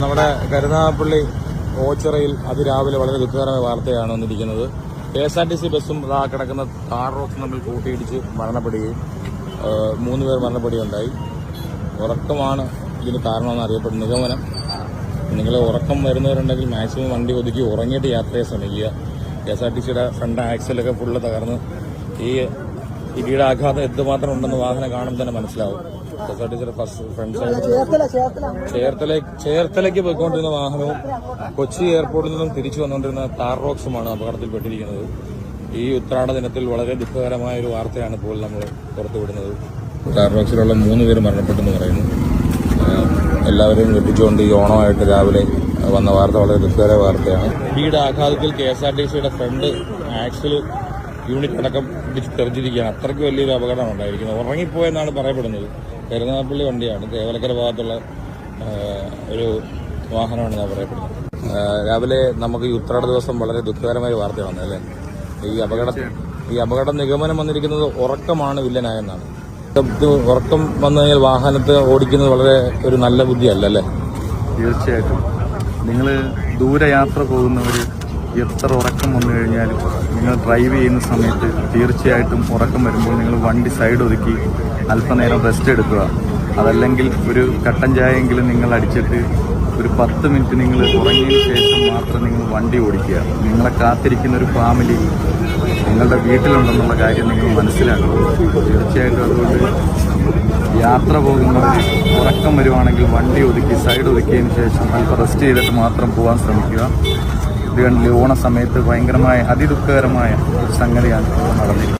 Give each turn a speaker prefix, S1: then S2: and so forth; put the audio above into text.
S1: നമ്മുടെ കരുനാഗപ്പള്ളി ഓച്ചിറയിൽ അതിരാവിലെ വളരെ ദുഃഖകരമായ വാർത്തയാണ് വന്നിരിക്കുന്നത്. K S R T C ബസ്സും ഇതാ കിടക്കുന്ന കാർ റോക്സും തമ്മിൽ കൂട്ടിയിടിച്ച് മരണപ്പെടുകയും മൂന്ന് പേർ മരണപ്പെടുകയുണ്ടായി. ഉറക്കമാണ് ഇതിന് കാരണമെന്ന് അറിയപ്പെടുന്ന നിഗമനം നിങ്ങൾ ഉറക്കം വരുന്നവരുണ്ടെങ്കിൽ മാക്സിമം വണ്ടി ഒതുക്കി ഉറങ്ങിയിട്ട് യാത്ര ശ്രമിക്കുക. കെ എസ് ആർ ടി സിയുടെ ഫ്രണ്ട് ആക്സിലൊക്കെ ഫുള്ള് തകർന്ന് ഈ ഇടിയുടെ ആഘാതം എന്തുമാത്രം ഉണ്ടെന്ന് വാഹനം കാണുമ്പോൾ തന്നെ മനസ്സിലാവും. കെ എസ് ആർ ടി സിയുടെ ഫസ്റ്റ് ഫ്രണ്ട് സൈഡ് ചേർത്തല ചേർത്തലയ്ക്ക് പോയിക്കൊണ്ടിരുന്ന വാഹനവും കൊച്ചി എയർപോർട്ടിൽ നിന്നും തിരിച്ചു വന്നുകൊണ്ടിരുന്ന കാർ റോക്സുമാണ് അപകടത്തിൽപ്പെട്ടിരിക്കുന്നത്. ഈ ഉത്രാട ദിനത്തിൽ വളരെ ദുഃഖകരമായ ഒരു വാർത്തയാണ് ഇപ്പോൾ നമ്മൾ പുറത്തുവിടുന്നത്. കാർ റോക്സിലുള്ള മൂന്ന് പേര് മരണപ്പെട്ടെന്ന് പറയുന്നു. എല്ലാവരും എല്ലാവരെയും വെട്ടിച്ചുകൊണ്ട് ഈ ഓണമായിട്ട് രാവിലെ വന്ന വാർത്ത വളരെ ദുഃഖകര വാർത്തയാണ്. വീട് ആഘാതത്തിൽ കെ എസ് ആർ ടി സിയുടെ ഫ്രണ്ട് ആക്സിൽ യൂണിറ്റ് അടക്കം പിടിച്ച് തെറിച്ചിരിക്കുകയാണ്. അത്രയ്ക്ക് വലിയൊരു അപകടമാണ് ഉണ്ടായിരിക്കുന്നത്. ഉറങ്ങിപ്പോയെന്നാണ് പറയപ്പെടുന്നത്. കരുനാഗപ്പള്ളി വണ്ടിയാണ്. തേവലക്കര ഭാഗത്തുള്ള ഒരു വാഹനമാണെന്നാണ് പറയപ്പെടുന്നത്. രാവിലെ നമുക്ക് ഈ ഉത്രാട ദിവസം വളരെ ദുഃഖകരമായ വാർത്തയാണ് അല്ലേ? ഈ അപകട ഈ അപകട നിഗമനം വന്നിരിക്കുന്നത് ഉറക്കമാണ് വില്ലനായെന്നാണ്. ഉറക്കം വന്നു കഴിഞ്ഞാൽ വാഹനത്തെ ഓടിക്കുന്നത് വളരെ ഒരു നല്ല ബുദ്ധിയല്ല അല്ലേ?
S2: തീർച്ചയായിട്ടും. നിങ്ങൾ ദൂരയാത്ര പോകുന്നവർ എത്ര ഉറക്കം വന്നു കഴിഞ്ഞാലും നിങ്ങൾ ഡ്രൈവ് ചെയ്യുന്ന സമയത്ത് തീർച്ചയായിട്ടും ഉറക്കം വരുമ്പോൾ നിങ്ങൾ വണ്ടി സൈഡ് ഒതുക്കി അല്പനേരം റെസ്റ്റ് എടുക്കുക. അതല്ലെങ്കിൽ ഒരു കട്ടൻ ചായയെങ്കിലും നിങ്ങൾ അടിച്ചിട്ട് ഒരു പത്ത് മിനിറ്റ് നിങ്ങൾ ഉറങ്ങിയതിന് ശേഷം മാത്രം നിങ്ങൾ വണ്ടി ഓടിക്കുക. നിങ്ങളെ കാത്തിരിക്കുന്ന ഒരു ഫാമിലി നിങ്ങളുടെ വീട്ടിലുണ്ടെന്നുള്ള കാര്യം നിങ്ങൾ മനസ്സിലാക്കണം. തീർച്ചയായിട്ടും അതുകൊണ്ട് യാത്ര പോകുമ്പോൾ ഉറക്കം വരുവാണെങ്കിൽ വണ്ടി ഒതുക്കി സൈഡ് ഒതുക്കിയതിന് ശേഷം അല്പം റെസ്റ്റ് ചെയ്തിട്ട് മാത്രം പോകാൻ ശ്രമിക്കുക. ഇത് കണ്ടില്ലേ സമയത്ത് ഭയങ്കരമായ അതിദുഃഖകരമായ ഒരു സംഗതിയാണ് നടന്നിരിക്കുന്നത്